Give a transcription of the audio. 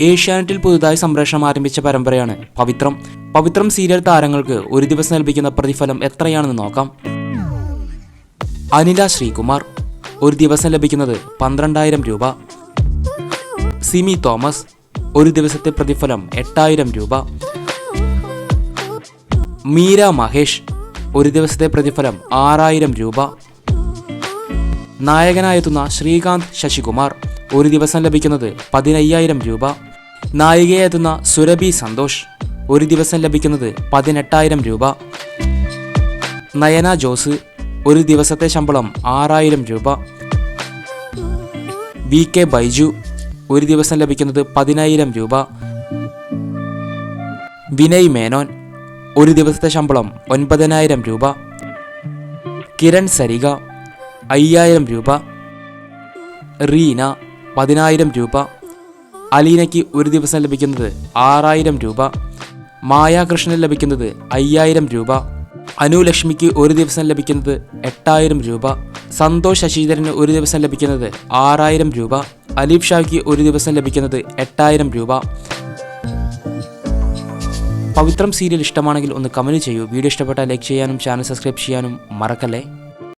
ഏഷ്യാനെറ്റിൽ പുതുതായി സംപ്രേഷണം ആരംഭിച്ച പരമ്പരയാണ് പവിത്രം. പവിത്രം സീരിയൽ താരങ്ങൾക്ക് ഒരു ദിവസം ലഭിക്കുന്ന പ്രതിഫലം എത്രയാണെന്ന് നോക്കാം. അനില ശ്രീകുമാർ. ഒരു ദിവസം ലഭിക്കുന്നത് പന്ത്രണ്ടായിരം രൂപ. സിമി തോമസ്. ഒരു ദിവസത്തെ പ്രതിഫലം എട്ടായിരം രൂപ. മീര മഹേഷ്. ഒരു ദിവസത്തെ പ്രതിഫലം ആറായിരം രൂപ. നായകനായെത്തുന്ന ശ്രീകാന്ത് ശശികുമാർ. ഒരു ദിവസം ലഭിക്കുന്നത് പതിനയ്യായിരം രൂപ. നായികയെത്തുന്ന സുരഭി സന്തോഷ് ഒരു ദിവസം ലഭിക്കുന്നത് പതിനെട്ടായിരം രൂപ. നയന ജോസ് ഒരു ദിവസത്തെ ശമ്പളം ആറായിരം രൂപ. വി കെ ബൈജു ഒരു ദിവസം ലഭിക്കുന്നത് പതിനായിരം രൂപ. വിനയ് മേനോൻ ഒരു ദിവസത്തെ ശമ്പളം ഒൻപതിനായിരം രൂപ. കിരൺ സരിക അയ്യായിരം രൂപ. റീന പതിനായിരം രൂപ. അലീനയ്ക്ക് ഒരു ദിവസം ലഭിക്കുന്നത് ആറായിരം രൂപ മായാകൃഷ്ണന് ലഭിക്കുന്നത് അയ്യായിരം രൂപ അനുലക്ഷ്മിക്ക് ഒരു ദിവസം ലഭിക്കുന്നത് എട്ടായിരം രൂപ സന്തോഷ് ശശിധരന് ഒരു ദിവസം ലഭിക്കുന്നത് ആറായിരം രൂപ അലീഫ് ഷായ്ക്ക് ഒരു ദിവസം ലഭിക്കുന്നത് എട്ടായിരം രൂപ. പവിത്രം സീരിയൽ ഇഷ്ടമാണെങ്കിൽ ഒന്ന് കമന്റ് ചെയ്യൂ. വീഡിയോ ഇഷ്ടപ്പെട്ടാൽ ലൈക്ക് ചെയ്യാനും ചാനൽ സബ്സ്ക്രൈബ് ചെയ്യാനും മറക്കല്ലേ?